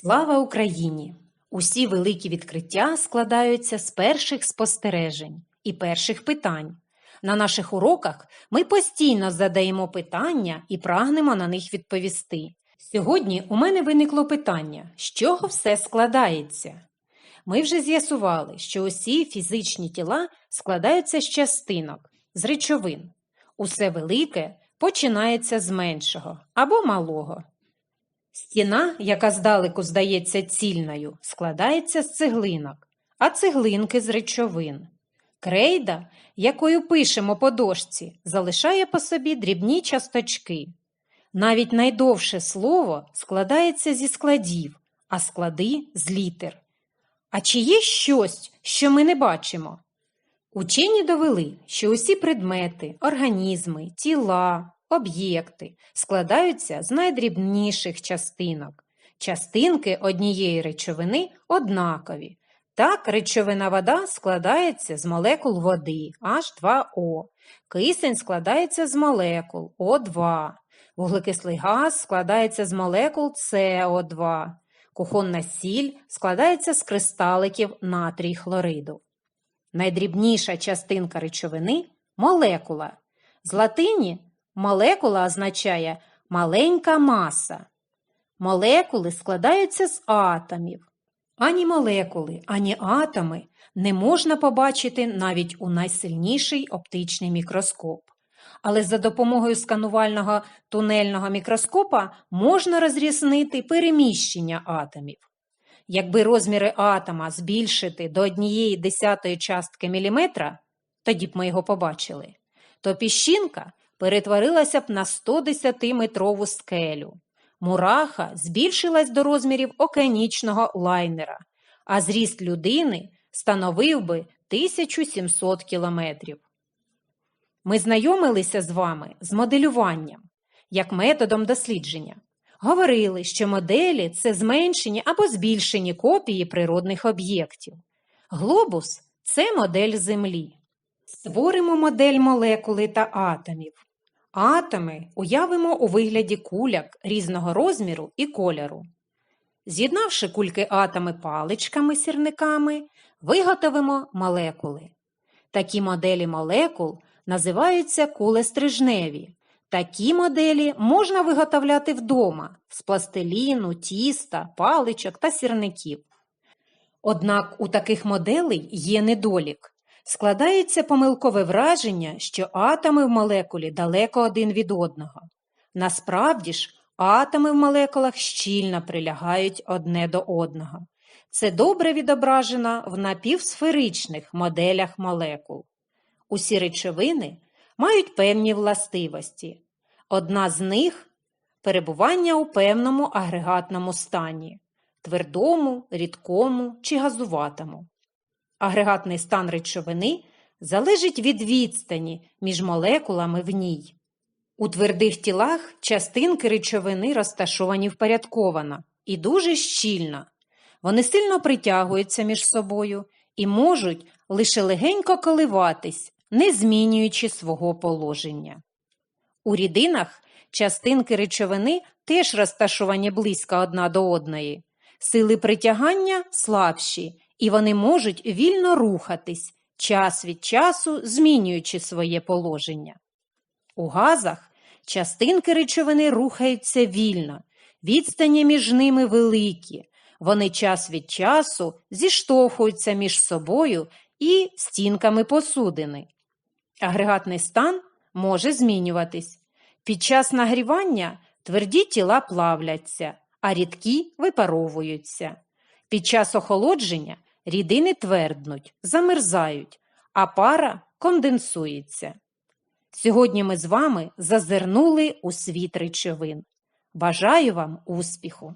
Слава Україні! Усі великі відкриття складаються з перших спостережень і перших питань. На наших уроках ми постійно задаємо питання і прагнемо на них відповісти. Сьогодні у мене виникло питання, з чого все складається? Ми вже з'ясували, що усі фізичні тіла складаються з частинок, з речовин. Усе велике починається з меншого або малого. Стіна, яка здалеку здається цільною, складається з цеглинок, а цеглинки з речовин. Крейда, якою пишемо по дошці, залишає по собі дрібні часточки. Навіть найдовше слово складається зі складів, а склади з літер. А чи є щось, що ми не бачимо? Учені довели, що усі предмети, організми, тіла, об'єкти складаються з найдрібніших частинок. Частинки однієї речовини однакові. Так, речовина вода складається з молекул води H2O, кисень складається з молекул O2, вуглекислий газ складається з молекул CO2, кухонна сіль складається з кристаликів натрій хлориду. Найдрібніша частинка речовини молекула. З латині молекула означає маленька маса. Молекули складаються з атомів. Ані молекули, ані атоми не можна побачити навіть у найсильніший оптичний мікроскоп. Але за допомогою сканувального тунельного мікроскопа можна розрізнити переміщення атомів. Якби розміри атома збільшити до однієї десятої частки міліметра, тоді б ми його побачили, то піщинка перетворилася б на 110-метрову скелю. Мураха збільшилась до розмірів океанічного лайнера, а зріст людини становив би 1700 кілометрів. Ми знайомилися з вами з моделюванням як методом дослідження. Говорили, що моделі це зменшені або збільшені копії природних об'єктів. Глобус це модель Землі. Створимо модель молекули та атомів. Атоми уявимо у вигляді куляк різного розміру і кольору. З'єднавши кульки атоми паличками сірниками, виготовимо молекули. Такі моделі молекул називаються кулестрижневі. Такі моделі можна виготовляти вдома з пластиліну, тіста, паличок та сірників. Однак у таких моделей є недолік. Складається помилкове враження, що атоми в молекулі далеко один від одного. Насправді ж, атоми в молекулах щільно прилягають одне до одного. Це добре відображено в напівсферичних моделях молекул. Усі речовини мають певні властивості. Одна з них перебування у певному агрегатному стані твердому, рідкому чи газуватому. Агрегатний стан речовини залежить від відстані між молекулами в ній. У твердих тілах частинки речовини розташовані впорядковано і дуже щільно. Вони сильно притягуються між собою і можуть лише легенько коливатись, не змінюючи свого положення. У рідинах частинки речовини теж розташовані близько одна до одної. Сили притягання слабші і вони можуть вільно рухатись, час від часу змінюючи своє положення. У газах частинки речовини рухаються вільно, відстані між ними великі, вони час від часу зіштовхуються між собою і стінками посудини. Агрегатний стан може змінюватись. Під час нагрівання тверді тіла плавляться, а рідкі випаровуються. Під час охолодження рідини тверднуть, замерзають, а пара конденсується. Сьогодні ми з вами зазирнули у світ речовин. Бажаю вам успіху!